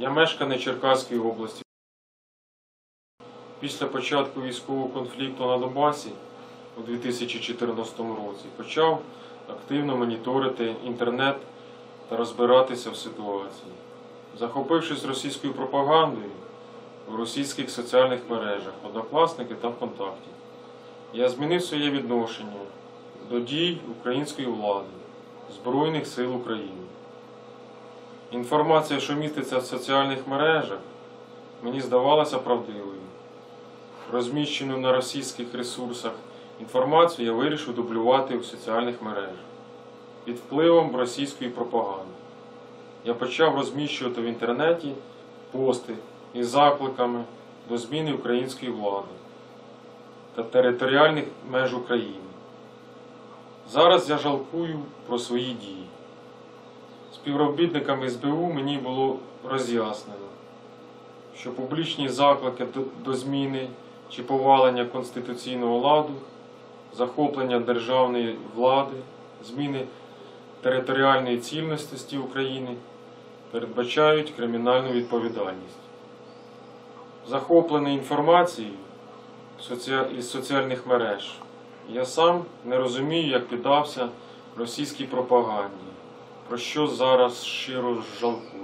Я мешканий Черкаської області. Після початку військового конфлікту на Донбасі у 2014 році почав активно моніторити інтернет та розбиратися в ситуації. Захопившись російською пропагандою в російських соціальних мережах, однокласники та ВКонтакті, я змінив своє відношення до дій української влади, Збройних сил України. Інформація, що міститься в соціальних мережах, мені здавалася правдивою. Розміщену на російських ресурсах інформацію я вирішив дублювати у соціальних мережах під впливом російської пропаганди. Я почав розміщувати в інтернеті пости із закликами до зміни української влади та територіальних меж України. Зараз я жалкую про свої дії. Співробітниками СБУ мені було роз'яснено, що публічні заклики до, зміни чи повалення конституційного ладу, захоплення державної влади, зміни територіальної цілісності України передбачають кримінальну відповідальність. Захоплений інформацією із соціальних мереж, я сам не розумію, як піддався російській пропаганді, про що зараз щиро жалкую.